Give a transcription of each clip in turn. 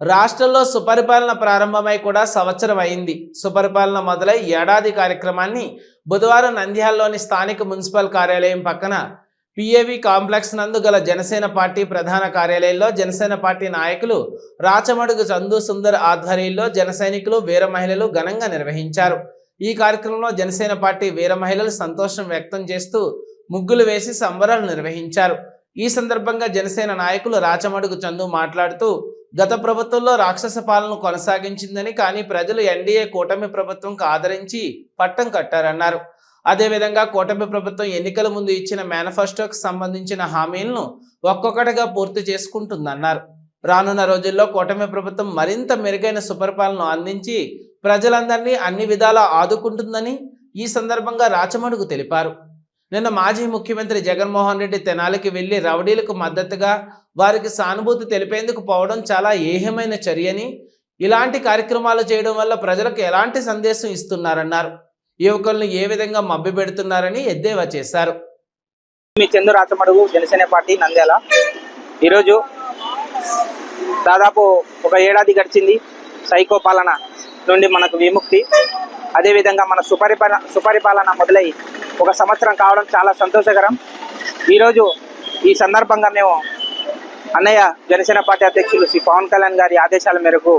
రాష్ట్రంలో సుపరిపాలన ప్రారంభమై కూడా సంవత్సరం అయింది. సుపరిపాలన మొదలై ఏడాది కార్యక్రమాన్ని బుధవారం నంద్యాలలోని స్థానిక మున్సిపల్ కార్యాలయం పక్కన పిఏవి కాంప్లెక్స్ నందు గల జనసేన పార్టీ ప్రధాన కార్యాలయంలో జనసేన పార్టీ నాయకులు రాచమడుగు చందు సుందర్ ఆధ్వర్యంలో జన సైనికులు వీర మహిళలు ఘనంగా నిర్వహించారు. ఈ కార్యక్రమంలో జనసేన పార్టీ వీర మహిళలు సంతోషం వ్యక్తం చేస్తూ ముగ్గులు వేసి సంబరాలు నిర్వహించారు. ఈ సందర్భంగా జనసేన నాయకులు రాచమడుగు చందు మాట్లాడుతూ గత ప్రభుత్వంలో రాక్షస పాలన కొనసాగించిందని కానీ ప్రజలు ఎన్డీఏ కూటమి ప్రభుత్వంకు ఆదరించి పట్టం కట్టారన్నారు. అదేవిధంగా కూటమి ప్రభుత్వం ఎన్నికల ముందు ఇచ్చిన మేనిఫెస్టోకు సంబంధించిన హామీలను ఒక్కొక్కటిగా పూర్తి చేసుకుంటుందన్నారు. రానున్న రోజుల్లో కూటమి ప్రభుత్వం మరింత మెరుగైన సుపరిపాలన అందించి ప్రజలందరినీ అన్ని విధాలా ఆదుకుంటుందని ఈ సందర్భంగా రాచమడుగు తెలిపారు. నిన్న మాజీ ముఖ్యమంత్రి జగన్మోహన్ రెడ్డి తెనాలికి వెళ్ళి రౌడీలకు మద్దతుగా వారికి సానుభూతి తెలిపేందుకు పోవడం చాలా ఏహ్యమైన చర్యని ఇలాంటి కార్యక్రమాలు చేయడం వల్ల ప్రజలకు ఎలాంటి సందేశం ఇస్తున్నారన్నారు. యువకులను ఏ విధంగా మభ్య పెడుతున్నారని ఎద్దేవా చేశారు. మీ చందు రాచమడుగు జనసేన పార్టీ నంద్యాల. ఈరోజు దాదాపు ఒక ఏడాది గడిచింది సైకో పాలన నుండి మనకు విముక్తి. అదేవిధంగా మన సుపరిపాలన సుపరిపాలన మొదలై ఒక సంవత్సరం కావడం చాలా సంతోషకరం. ఈరోజు ఈ సందర్భంగా మేము అన్నయ్య జనసేన పార్టీ అధ్యక్షులు శ్రీ పవన్ కళ్యాణ్ గారి ఆదేశాల మేరకు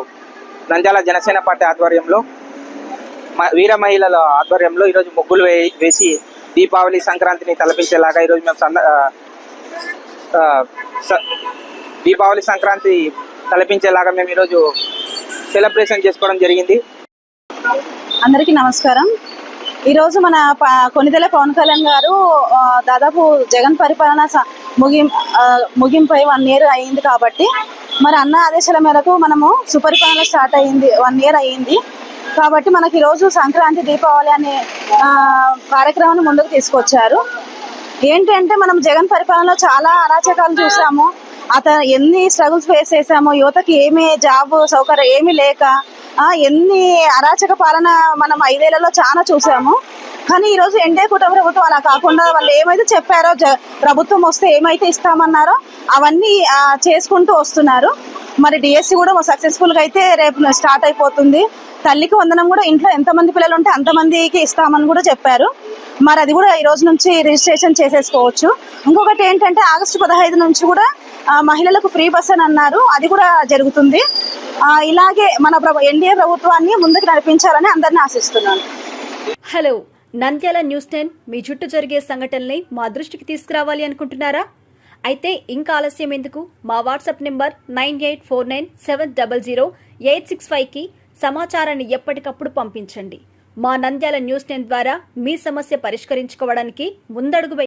నంద్యాల జనసేన పార్టీ ఆధ్వర్యంలో మ- వీర మహిళల ఆధ్వర్యంలో ఈరోజు ముగ్గులు వే వేసి దీపావళి సంక్రాంతిని తలపించేలాగా ఈరోజు మేము సంద స- దీపావళి సంక్రాంతి తలపించేలాగా మేము ఈరోజు సెలబ్రేషన్ చేసుకోవడం జరిగింది. అందరికీ నమస్కారం. ఈరోజు మన ప- కొనిదెల పవన్ కళ్యాణ్ గారు దాదాపు జగన్ పరిపాలన స- ముగిం ముగింపై వన్ ఇయర్ అయ్యింది కాబట్టి మరి అన్న ఆదేశాల మేరకు మనము సుపరిపాలన స్టార్ట్ అయ్యింది వన్ ఇయర్ అయ్యింది కాబట్టి మనకి ఈరోజు సంక్రాంతి దీపావళి అనే కార్యక్రమాన్ని ముందుకు తీసుకొచ్చారు. ఏంటంటే మనం జగన్ పరిపాలనలో చాలా అరాచకాలు చూసాము. అతను ఎన్ని స్ట్రగుల్స్ ఫేస్ చేసామో యువతకి ఏమీ జాబ్ సౌకర్యం ఏమీ లేక ఎన్ని అరాచక పాలన మనం ఐదేళ్ళలో చాలా చూసాము. కానీ ఈ రోజు ఎన్డీఏ కూటమి ప్రభుత్వం అలా కాకుండా వాళ్ళు ఏమైతే చెప్పారో జ- ప్రభుత్వం వస్తే ఏమైతే ఇస్తామన్నారో అవన్నీ చేసుకుంటూ వస్తున్నారు. మరి డిఎస్సి కూడా సక్సెస్ఫుల్గా అయితే రేపు స్టార్ట్ అయిపోతుంది. తల్లికి వందనం కూడా ఇంట్లో ఎంతమంది పిల్లలు ఉంటే అంతమందికి ఇస్తామని కూడా చెప్పారు. మరి అది కూడా ఈ రోజు నుంచి రిజిస్ట్రేషన్ చేసేసుకోవచ్చు. ఇంకొకటి ఏంటంటే ఆగస్టు పదహైదు నుంచి కూడా మహిళలకు ఫ్రీ బస్ అని అన్నారు. అది కూడా జరుగుతుంది. ఇలాగే మన ప్రభు ఎన్డీఏ ప్రభుత్వాన్ని ముందుకు నడిపించాలని అందరినీ ఆశిస్తున్నాను. హలో నంద్యాల న్యూస్ టెన్ మీ చుట్టూ జరిగే సంఘటనల్ని మా దృష్టికి తీసుకురావాలి అనుకుంటున్నారా? అయితే ఇంకా ఆలస్యం ఎందుకు? మా WhatsApp number nine eight four nine seven double zero eight six ఫైవ్కి సమాచారాన్ని ఎప్పటికప్పుడు పంపించండి. మా నంద్యాల న్యూస్ టెన్ ద్వారా మీ సమస్య పరిష్కరించుకోవడానికి ముందడుగు